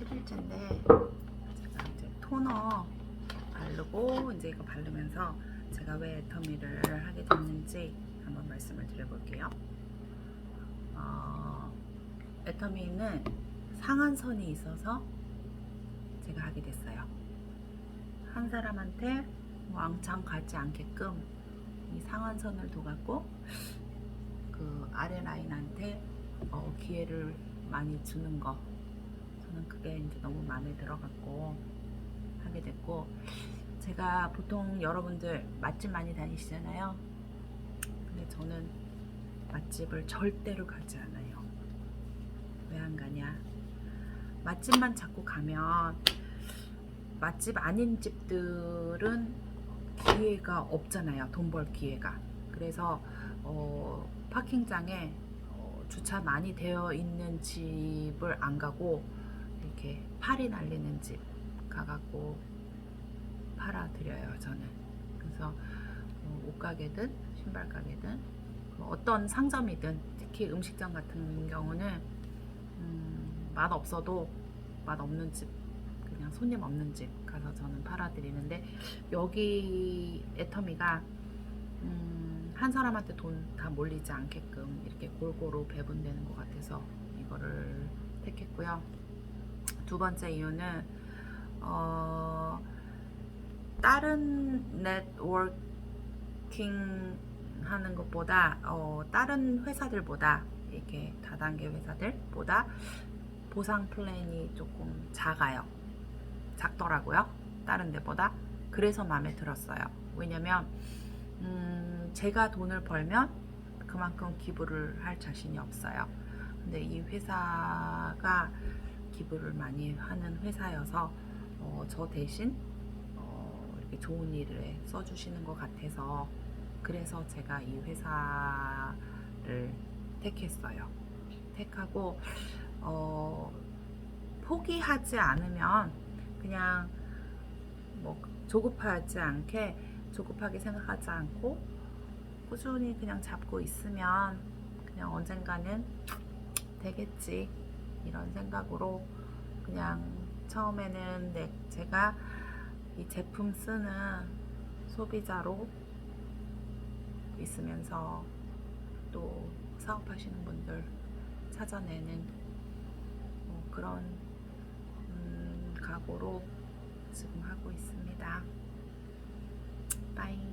7일째인데 제가 이제 토너 바르고 이제 이거 바르면서 제가 왜 애터미를 하게 됐는지 한번 말씀을 드려볼게요. 어, 애터미는 상한선이 있어서 제가 하게 됐어요. 한 사람한테 왕창 가지 않게끔 이 상한선을 둬갖고 그 아래 라인한테 어, 기회를 많이 주는 거 이제 너무 마음에 들어갖고 하게 됐고 제가 보통 여러분들 맛집 많이 다니시잖아요. 근데 저는 맛집을 절대로 가지 않아요. 왜 안 가냐? 맛집만 자꾸 가면 맛집 아닌 집들은 기회가 없잖아요. 돈 벌 기회가. 그래서 어, 파킹장에 어, 주차 많이 되어 있는 집을 안 가고 이렇게 팔이 날리는 집 가갖고 팔아드려요 저는 그래서 어, 옷가게든 신발 가게든 뭐 어떤 상점이든 특히 음식점 같은 경우는 음, 맛 없어도 맛 없는 집 그냥 손님 없는 집 가서 저는 팔아드리는데 여기 애터미가 음, 한 사람한테 돈 다 몰리지 않게끔 이렇게 골고루 배분되는 것 같아서 이거를 택했고요. 두 번째 이유는 어, 다른 네트워킹 하는 것보다 어, 다른 회사들보다 이렇게 다단계 회사들보다 보상 플랜이 조금 작아요. 작더라고요. 다른 데보다. 그래서 마음에 들었어요. 왜냐면 음, 제가 돈을 벌면 그만큼 기부를 할 자신이 없어요. 근데 이 회사가 기부를 많이 하는 회사여서 어, 저 대신 어, 이렇게 좋은 일에 써주시는 것 같아서 그래서 제가 이 회사를 택했어요. 택하고 어, 포기하지 않으면 그냥 뭐 조급하지 않게 조급하게 생각하지 않고 꾸준히 그냥 잡고 있으면 그냥 언젠가는 되겠지 이런 생각으로 그냥 처음에는 내, 제가 이 제품 쓰는 소비자로 있으면서 또 사업하시는 분들 찾아내는 뭐 그런 음, 각오로 지금 하고 있습니다. 빠이.